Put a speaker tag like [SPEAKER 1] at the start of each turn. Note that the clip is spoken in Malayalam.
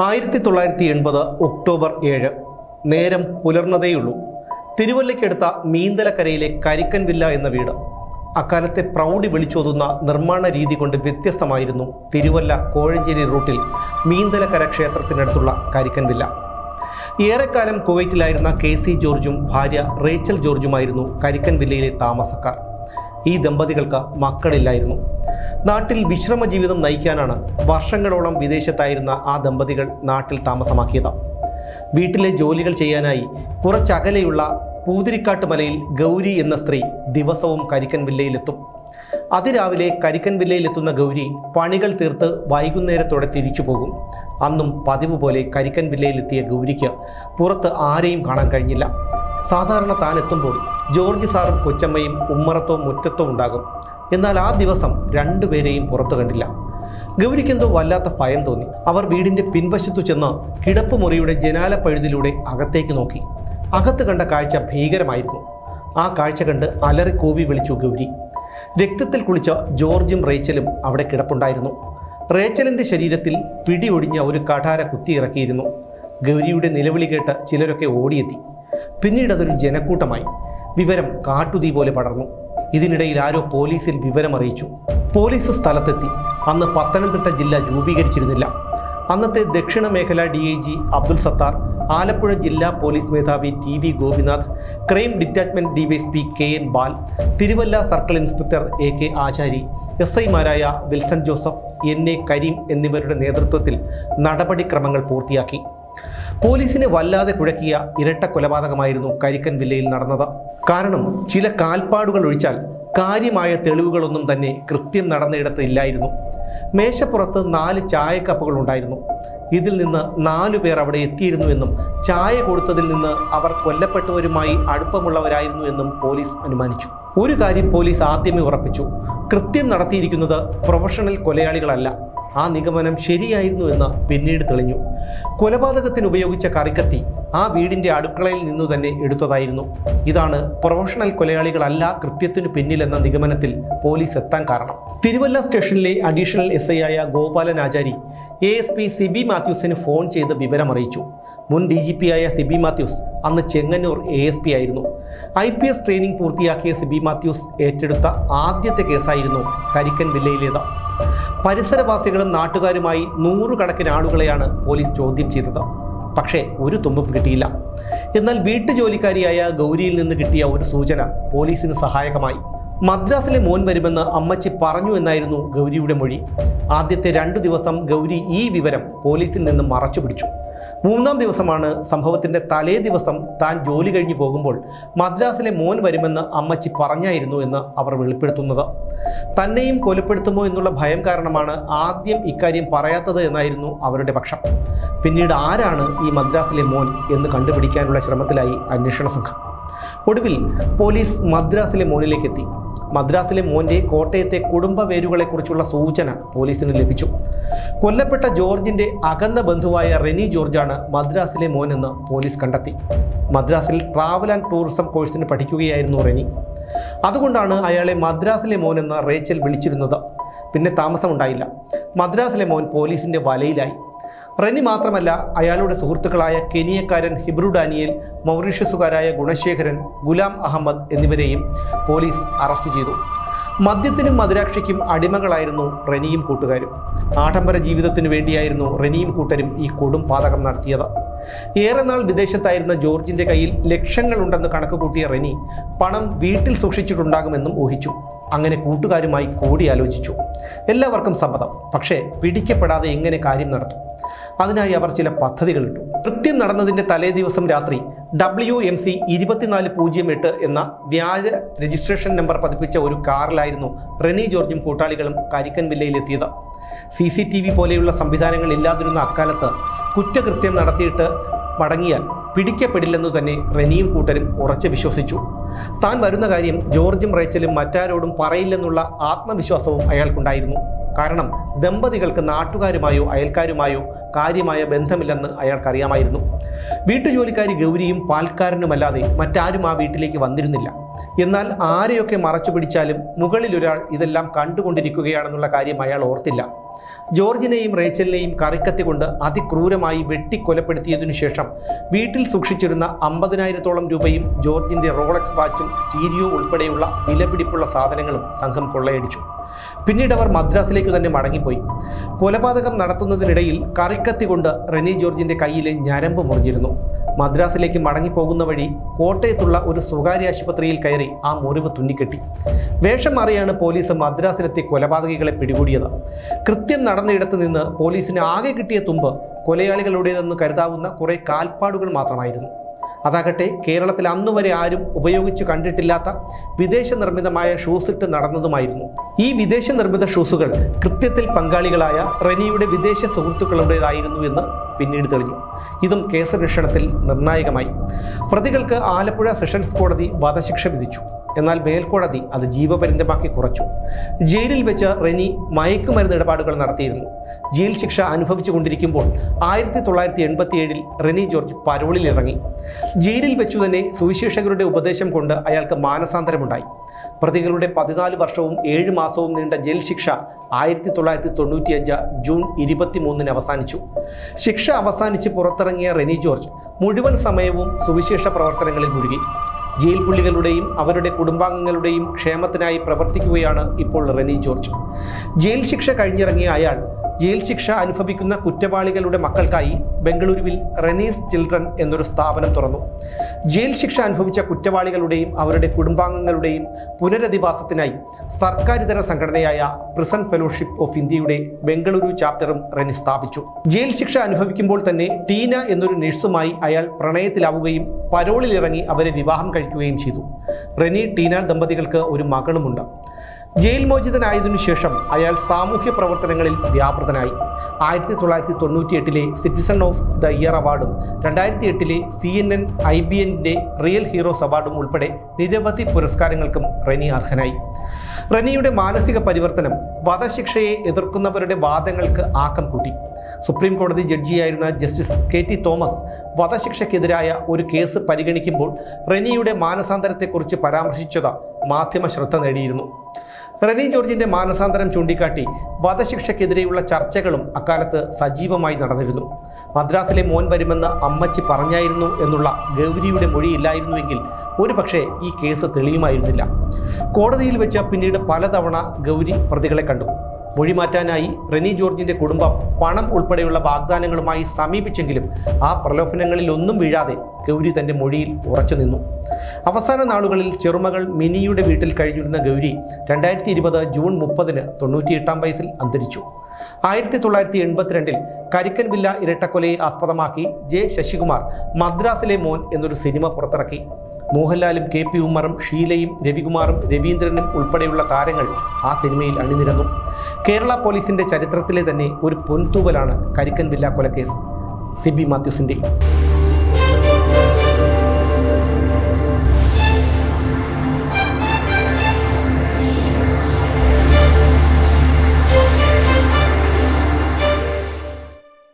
[SPEAKER 1] ആയിരത്തി തൊള്ളായിരത്തി എൺപത് ഒക്ടോബർ ഏഴ്. നേരം പുലർന്നതേയുള്ളൂ. തിരുവല്ലയ്ക്കടുത്ത മീന്തലക്കരയിലെ കരിക്കൻ വില്ല എന്ന വീട്. അക്കാലത്തെ പ്രൗഢി വിളിച്ചോതുന്ന നിർമ്മാണ രീതി കൊണ്ട് വ്യത്യസ്തമായിരുന്നു തിരുവല്ല കോഴഞ്ചേരി റൂട്ടിൽ മീന്തലക്കര ക്ഷേത്രത്തിനടുത്തുള്ള കരിക്കൻ വില്ല ഏറെക്കാലം കുവൈറ്റിലായിരുന്ന കെ സി ജോർജും ഭാര്യ റേച്ചൽ ജോർജുമായിരുന്നു കരിക്കൻ വില്ലയിലെ താമസക്കാർ. ഈ ദമ്പതികൾക്ക് മക്കളില്ലായിരുന്നു. നാട്ടിൽ വിശ്രമ ജീവിതം നയിക്കാനാണ് വർഷങ്ങളോളം വിദേശത്തായിരുന്ന ആ ദമ്പതികൾ നാട്ടിൽ താമസമാക്കിയത്. വീട്ടിലെ ജോലികൾ ചെയ്യാനായി കുറച്ചകലെയുള്ള പൂതിരിക്കാട്ട് മലയിൽ ഗൗരി എന്ന സ്ത്രീ ദിവസവും കരിക്കൻ വില്ലയിലെത്തും. അതിരാവിലെ കരിക്കൻ വില്ലയിലെത്തുന്ന ഗൗരി പണികൾ തീർത്ത് വൈകുന്നേരത്തോടെ തിരിച്ചു പോകും. അന്നും പതിവ് പോലെ കരിക്കൻ വില്ലയിലെത്തിയ ഗൗരിക്ക് പുറത്ത് ആരെയും കാണാൻ കഴിഞ്ഞില്ല. സാധാരണ താൻ എത്തുമ്പോൾ ജോർജ് സാറും കൊച്ചമ്മയും ഉമ്മറത്തോ മുറ്റത്തോ ഉണ്ടാകും. എന്നാൽ ആ ദിവസം രണ്ടുപേരെയും പുറത്തു കണ്ടില്ല. ഗൗരിക്കെന്തോ വല്ലാത്ത ഭയം തോന്നി. അവർ വീടിന്റെ പിൻവശത്തു ചെന്ന് കിടപ്പുമുറിയുടെ ജനാലപ്പഴുതിലൂടെ അകത്തേക്ക് നോക്കി. അകത്ത് കണ്ട കാഴ്ച ഭീകരമായിരുന്നു. ആ കാഴ്ച കണ്ട് അലറി കോവി വിളിച്ചു ഗൗരി. രക്തത്തിൽ കുളിച്ച ജോർജും റേച്ചലും അവിടെ കിടപ്പുണ്ടായിരുന്നു. റേച്ചലിന്റെ ശരീരത്തിൽ പിടിയൊടിഞ്ഞ ഒരു കഠാര കുത്തിയിറക്കിയിരുന്നു ഗൗരിയുടെ നിലവിളി കേട്ട് ചിലരൊക്കെ ഓടിയെത്തി. പിന്നീട് അതൊരു ജനക്കൂട്ടമായി. വിവരം കാട്ടുതീ പോലെ പടർന്നു. ഇതിനിടയിൽ ആരോ പോലീസിൽ വിവരമറിയിച്ചു. പോലീസ് സ്ഥലത്തെത്തി. അന്ന് പത്തനംതിട്ട ജില്ല രൂപീകരിച്ചിരുന്നില്ല. അന്നത്തെ ദക്ഷിണ മേഖല D I G Abdul Sattar Alappuzha ജില്ലാ പോലീസ് മേധാവി T V Gopinath crime detachment DYSP K N Bal Thiruvalla circle inspector A K Achari S ഐമാരായ വിൽസൺ ജോസഫ് എൻ എ കരീം എന്നിവരുടെ നേതൃത്വത്തിൽ നടപടിക്രമങ്ങൾ പൂർത്തിയാക്കി. പോലീസിനെ വല്ലാതെ കുഴക്കിയ ഇരട്ട കൊലപാതകമായിരുന്നു കരിക്കൻ വില്ലയിൽ നടന്നത്. കാരണം ചില കാൽപ്പാടുകൾ ഒഴിച്ചാൽ കാര്യമായ തെളിവുകളൊന്നും തന്നെ കൃത്യം നടന്നയിടത്ത് ഇല്ലായിരുന്നു. മേശപ്പുറത്ത് നാല് ചായക്കപ്പുകൾ ഉണ്ടായിരുന്നു. ഇതിൽ നിന്ന് നാലു പേർ അവിടെ എത്തിയിരുന്നു എന്നും ചായ കൊടുത്തതിൽ നിന്ന് അവർ കൊല്ലപ്പെട്ടവരുമായി അടുപ്പമുള്ളവരായിരുന്നു എന്നും പോലീസ് അനുമാനിച്ചു. ഒരു കാര്യം പോലീസ് ആദ്യമേ ഉറപ്പിച്ചു. കൃത്യം നടത്തിയിരിക്കുന്നത് പ്രൊഫഷണൽ കൊലയാളികളല്ല. ആ നിഗമനം ശരിയായിരുന്നു എന്ന് പിന്നീട് തെളിഞ്ഞു. കൊലപാതകത്തിന് ഉപയോഗിച്ച കറിക്കത്തി ആ വീടിന്റെ അടുക്കളയിൽ നിന്നു തന്നെ എടുത്തതായിരുന്നു. ഇതാണ് പ്രൊഫഷണൽ കൊലയാളികളല്ല കൃത്യത്തിനു പിന്നിലെന്ന നിഗമനത്തിൽ പോലീസ് എത്താൻ കാരണം. തിരുവല്ല സ്റ്റേഷനിലെ അഡീഷണൽ എസ് ഐ ആയ Gopalan Achari A S P Sibi മാത്യൂസിന് phone ചെയ്ത് വിവരം അറിയിച്ചു മുൻ ഡി ജി പി ആയ സിബി മാത്യൂസ് അന്ന് ചെങ്ങന്നൂർ എ എസ് പി ആയിരുന്നു. ഐ പി എസ് ട്രെയിനിങ് പൂർത്തിയാക്കിയ സിബി മാത്യൂസ് ഏറ്റെടുത്ത ആദ്യത്തെ കേസായിരുന്നു കരിക്കൻ വില്ലയിലേത്. പരിസരവാസികളും നാട്ടുകാരുമായി നൂറുകണക്കിന് ആളുകളെയാണ് പോലീസ് ചോദ്യം ചെയ്തത്. പക്ഷേ ഒരു തുമ്പും കിട്ടിയില്ല. എന്നാൽ വീട്ടുജോലിക്കാരിയായ ഗൗരിയിൽ നിന്ന് കിട്ടിയ ഒരു സൂചന പോലീസിന് സഹായകമായി. മദ്രാസിലെ മോൻ വരുമെന്ന് അമ്മച്ചി പറഞ്ഞു എന്നായിരുന്നു ഗൗരിയുടെ മൊഴി. ആദ്യത്തെ രണ്ടു ദിവസം ഗൗരി ഈ വിവരം പോലീസിൽ നിന്ന് മറച്ചു പിടിച്ചു മൂന്നാം ദിവസമാണ് സംഭവത്തിന്റെ തലേ ദിവസം താൻ ജോലി കഴിഞ്ഞു പോകുമ്പോൾ മദ്രാസിലെ മോൻ വരുമെന്ന് അമ്മച്ചി പറഞ്ഞായിരുന്നു എന്ന് അവർ വെളിപ്പെടുത്തുന്നത്. തന്നെയും കൊലപ്പെടുത്തുമോ എന്നുള്ള ഭയം കാരണമാണ് ആദ്യം ഇക്കാര്യം പറയാത്തത് എന്നായിരുന്നു അവരുടെ പക്ഷം. പിന്നീട് ആരാണ് ഈ മദ്രാസിലെ മോൻ എന്ന് കണ്ടുപിടിക്കാനുള്ള ശ്രമത്തിലായി അന്വേഷണ സംഘം. ഒടുവിൽ പോലീസ് മദ്രാസിലെ മോനിലേക്ക് എത്തി മദ്രാസിലെ മോന്റെ കോട്ടയത്തെ കുടുംബ വേരുകളെക്കുറിച്ചുള്ള സൂചന പോലീസിന് ലഭിച്ചു. കൊല്ലപ്പെട്ട ജോർജിന്റെ അകന്ന ബന്ധുവായ റെനി ജോർജാണ് മദ്രാസിലെ മോനെന്ന് പോലീസ് കണ്ടെത്തി. മദ്രാസിൽ ട്രാവൽ ആൻഡ് ടൂറിസം കോഴ്സിന് പഠിക്കുകയായിരുന്നു റെനി. അതുകൊണ്ടാണ് അയാളെ മദ്രാസിലെ മോനെന്ന് റേച്ചൽ വിളിച്ചിരുന്നത്. പിന്നെ താമസമുണ്ടായില്ല. മദ്രാസിലെ മോൻ പോലീസിന്റെ വലയിലായി. റെനി മാത്രമല്ല അയാളുടെ സുഹൃത്തുക്കളായ കെനിയക്കാരൻ ഹിബ്രു ഡാനിയേൽ മൗറീഷ്യസുകാരായ ഗുണശേഖരൻ ഗുലാം അഹമ്മദ് എന്നിവരെയും പോലീസ് അറസ്റ്റ് ചെയ്തു. മദ്യത്തിനും മധുരാക്ഷിക്കും അടിമകളായിരുന്നു റെനിയും കൂട്ടുകാരും. ആഡംബര ജീവിതത്തിനു വേണ്ടിയായിരുന്നു റെനിയും കൂട്ടരും ഈ കൊടും പാതകം നടത്തിയത്. ഏറെ നാൾ വിദേശത്തായിരുന്ന ജോർജിന്റെ കയ്യിൽ ലക്ഷങ്ങളുണ്ടെന്ന് കണക്ക് കൂട്ടിയ റെനി പണം വീട്ടിൽ സൂക്ഷിച്ചിട്ടുണ്ടാകുമെന്നും ഊഹിച്ചു. അങ്ങനെ കൂട്ടുകാരുമായി കൂടിയാലോചിച്ചു. എല്ലാവർക്കും സമ്മതം. പക്ഷേ പിടിക്കപ്പെടാതെ എങ്ങനെ കാര്യം നടത്തും? അതിനായി അവർ ചില പദ്ധതികളിട്ടു. കൃത്യം നടന്നതിന്റെ തലേ ദിവസം രാത്രി ഡബ്ല്യു എം സി ഇരുപത്തിനാല് പൂജ്യം എട്ട് എന്ന വ്യാജ രജിസ്ട്രേഷൻ നമ്പർ പതിപ്പിച്ച ഒരു കാറിലായിരുന്നു റെനി ജോർജും കൂട്ടാളികളും കരിക്കൻ വില്ലയിലെത്തിയത്. സി സി ടി വി പോലെയുള്ള സംവിധാനങ്ങൾ ഇല്ലാതിരുന്ന അക്കാലത്ത് കുറ്റകൃത്യം നടത്തിയിട്ട് മടങ്ങിയാൽ പിടിക്കപ്പെടില്ലെന്നു തന്നെ റെനിയും കൂട്ടരും ഉറച്ചു വിശ്വസിച്ചു. താൻ വരുന്ന കാര്യം ജോർജും റേച്ചലും മറ്റാരോടും പറയില്ലെന്നുള്ള ആത്മവിശ്വാസവും അയാൾക്കുണ്ടായിരുന്നു. കാരണം ദമ്പതികൾക്ക് നാട്ടുകാരുമായോ അയൽക്കാരുമായോ കാര്യമായ ബന്ധമില്ലെന്ന് അയാൾക്കറിയാമായിരുന്നു. വീട്ടുജോലിക്കാരി ഗൗരിയും പാൽക്കാരനുമല്ലാതെ മറ്റാരും ആ വീട്ടിലേക്ക് വന്നിരുന്നില്ല. എന്നാൽ ആരെയൊക്കെ മറച്ചു പിടിച്ചാലും മുകളിൽ ഒരാൾ ഇതെല്ലാം കണ്ടുകൊണ്ടിരിക്കുകയാണെന്നുള്ള കാര്യം അയാൾ ഓർത്തില്ല. ജോർജിനെയും റേച്ചലിനെയും കറിക്കത്തിക്കൊണ്ട് അതിക്രൂരമായി വെട്ടിക്കൊലപ്പെടുത്തിയതിനു ശേഷം വീട്ടിൽ സൂക്ഷിച്ചിരുന്ന അമ്പതിനായിരത്തോളം രൂപയും ജോർജിന്റെ റോളക്സ് വാച്ചും സ്റ്റീരിയോ ഉൾപ്പെടെയുള്ള വിലപിടിപ്പുള്ള സാധനങ്ങളും സംഘം കൊള്ളയടിച്ചു. പിന്നീട് അവർ മദ്രാസിലേക്ക് തന്നെ മടങ്ങിപ്പോയി. കൊലപാതകം നടത്തുന്നതിനിടയിൽ കറിക്കത്തി കൊണ്ട് റെനി ജോർജിന്റെ കയ്യിലെ ഞരമ്പ് മുറിഞ്ഞിരുന്നു. മദ്രാസിലേക്ക് മടങ്ങിപ്പോകുന്ന വഴി കോട്ടയത്തുള്ള ഒരു സ്വകാര്യ ആശുപത്രിയിൽ കയറി ആ മുറിവ് തുന്നിക്കെട്ടി. വേഷം മാറിയാണ് പോലീസ് മദ്രാസിലെത്തി കൊലപാതകികളെ പിടികൂടിയത്. കൃത്യം നടന്നയിടത്ത് നിന്ന് പോലീസിന് ആകെ കിട്ടിയ തുമ്പ് കൊലയാളികളുടേതെന്ന് കരുതാവുന്ന കുറേ കാൽപ്പാടുകൾ മാത്രമായിരുന്നു. അതാകട്ടെ കേരളത്തിൽ അന്നുവരെ ആരും ഉപയോഗിച്ച് കണ്ടിട്ടില്ലാത്ത വിദേശ നിർമ്മിതമായ ഷൂസ് ഇട്ട് നടന്നതുമായിരുന്നു. ഈ വിദേശ നിർമ്മിത ഷൂസുകൾ കൃത്യത്തിൽ പങ്കാളികളായ റെനിയുടെ വിദേശ സുഹൃത്തുക്കളുടേതായിരുന്നു എന്ന് പിന്നീട് തെളിഞ്ഞു. ഇതും കേസന്വേഷണത്തിൽ നിർണായകമായി. പ്രതികൾക്ക് ആലപ്പുഴ സെഷൻസ് കോടതി വധശിക്ഷ വിധിച്ചു. എന്നാൽ മേൽക്കോടതി അത് ജീവപര്യന്തമാക്കി കുറച്ചു. ജയിലിൽ വെച്ച് റെനി മയക്കുമരുന്ന് ഇടപാടുകൾ നടത്തിയിരുന്നു. ജയിൽ ശിക്ഷ അനുഭവിച്ചു കൊണ്ടിരിക്കുമ്പോൾ ആയിരത്തി തൊള്ളായിരത്തി എൺപത്തി ഏഴിൽ റെനി ജോർജ് പരോളിൽ ഇറങ്ങി. ജയിലിൽ വെച്ചു തന്നെ സുവിശേഷകരുടെ ഉപദേശം കൊണ്ട് അയാൾക്ക് മാനസാന്തരമുണ്ടായി. പ്രതികളുടെ പതിനാല് വർഷവും ഏഴ് മാസവും നീണ്ട ജയിൽ ശിക്ഷ ആയിരത്തി തൊള്ളായിരത്തി തൊണ്ണൂറ്റിയഞ്ച് ജൂൺ ഇരുപത്തിമൂന്നിന് അവസാനിച്ചു. ശിക്ഷ അവസാനിച്ച് പുറത്തിറങ്ങിയ റെനി ജോർജ് മുഴുവൻ സമയവും സുവിശേഷ പ്രവർത്തനങ്ങളിൽ മുഴുകി. ജയിൽ പുള്ളികളുടെയും അവരുടെ കുടുംബാംഗങ്ങളുടെയും ക്ഷേമത്തിനായി പ്രവർത്തിക്കുകയാണ് ഇപ്പോൾ റെനി ജോർജ്. ജയിൽ ശിക്ഷ കഴിഞ്ഞിറങ്ങിയ അയാൾ ജയിൽ ശിക്ഷ അനുഭവിക്കുന്ന കുറ്റവാളികളുടെ മക്കൾക്കായി ബംഗളൂരുവിൽ റെനീസ് ചിൽഡ്രൻ എന്നൊരു സ്ഥാപനം തുറന്നു. ജയിൽ ശിക്ഷ അനുഭവിച്ച കുറ്റവാളികളുടെയും അവരുടെ കുടുംബാംഗങ്ങളുടെയും പുനരധിവാസത്തിനായി സർക്കാരിതര സംഘടനയായ പ്രിസൺ ഫെലോഷിപ്പ് ഓഫ് ഇന്ത്യയുടെ ബംഗളൂരു ചാപ്റ്ററും റെനി സ്ഥാപിച്ചു. ജയിൽ ശിക്ഷ അനുഭവിക്കുമ്പോൾ തന്നെ ടീന എന്നൊരു നഴ്സുമായി അയാൾ പ്രണയത്തിലാവുകയും പരോളിലിറങ്ങി അവരെ വിവാഹം കഴിക്കുകയും ചെയ്തു. റെനി ടീന ദമ്പതികൾക്ക് ഒരു മകളുമുണ്ട്. ജയിൽ മോചിതനായതിനു ശേഷം അയാൾ സാമൂഹ്യ പ്രവർത്തനങ്ങളിൽ വ്യാപൃതനായി. ആയിരത്തി തൊള്ളായിരത്തി തൊണ്ണൂറ്റി എട്ടിലെ സിറ്റിസൺ ഓഫ് ദ ഇയർ അവാർഡും രണ്ടായിരത്തി എട്ടിലെ C N N I B N real heroes അവാർഡും ഉൾപ്പെടെ നിരവധി പുരസ്കാരങ്ങൾക്കും റെനി അർഹനായി. റെനിയുടെ മാനസിക പരിവർത്തനം വധശിക്ഷയെ എതിർക്കുന്നവരുടെ വാദങ്ങൾക്ക് ആക്കം കൂട്ടി. സുപ്രീം കോടതി ജഡ്ജിയായിരുന്ന ജസ്റ്റിസ് കെ ടി തോമസ് വധശിക്ഷയ്ക്കെതിരായ ഒരു കേസ് പരിഗണിക്കുമ്പോൾ റെനിയുടെ മാനസാന്തരത്തെക്കുറിച്ച് പരാമർശിച്ചത് മാധ്യമ ശ്രദ്ധ നേടിയിരുന്നു. റെനി ജോർജിന്റെ മാനസാന്തരം ചൂണ്ടിക്കാട്ടി വധശിക്ഷയ്ക്കെതിരെയുള്ള ചർച്ചകളും അക്കാലത്ത് സജീവമായി നടന്നിരുന്നു. മദ്രാസിലെ മോൻ വരുമെന്ന് അമ്മച്ചി പറഞ്ഞായിരുന്നു എന്നുള്ള ഗൗരിയുടെ മൊഴിയില്ലായിരുന്നുവെങ്കിൽ ഒരുപക്ഷെ ഈ കേസ് തെളിയുമായിരുന്നില്ല. കോടതിയിൽ വെച്ച പിന്നീട് പലതവണ ഗൗരി പ്രതികളെ കണ്ടു. മൊഴി മാറ്റാനായി റെനി ജോർജിന്റെ കുടുംബം പണം ഉൾപ്പെടെയുള്ള വാഗ്ദാനങ്ങളുമായി സമീപിച്ചെങ്കിലും ആ പ്രലോഭനങ്ങളിൽ ഒന്നും വീഴാതെ ഗൗരി തന്റെ മൊഴിയിൽ ഉറച്ചു നിന്നു. അവസാന നാളുകളിൽ ചെറുമകൾ മിനിയുടെ വീട്ടിൽ കഴിഞ്ഞിരുന്ന ഗൗരി രണ്ടായിരത്തി ഇരുപത് ജൂൺ മുപ്പതിന് തൊണ്ണൂറ്റിയെട്ടാം വയസ്സിൽ അന്തരിച്ചു. ആയിരത്തി തൊള്ളായിരത്തി എൺപത്തിരണ്ടിൽ കരിക്കൻ വില്ല ഇരട്ടക്കൊലയെ ആസ്പദമാക്കി ജെ ശശികുമാർ മദ്രാസിലെ മോൻ എന്നൊരു സിനിമ പുറത്തിറക്കി. മോഹൻലാലും കെ പി ഉമ്മറും ഷീലയും രവികുമാറും രവീന്ദ്രനും ഉൾപ്പെടെയുള്ള താരങ്ങൾ ആ സിനിമയിൽ അണിനിരന്നു. കേരള പോലീസിന്റെ ചരിത്രത്തിലെ തന്നെ ഒരു പൊൻതൂവലാണ് കരിക്കൻ വില്ല കൊലക്കേസ് സിബി മാത്യൂസിന്റെ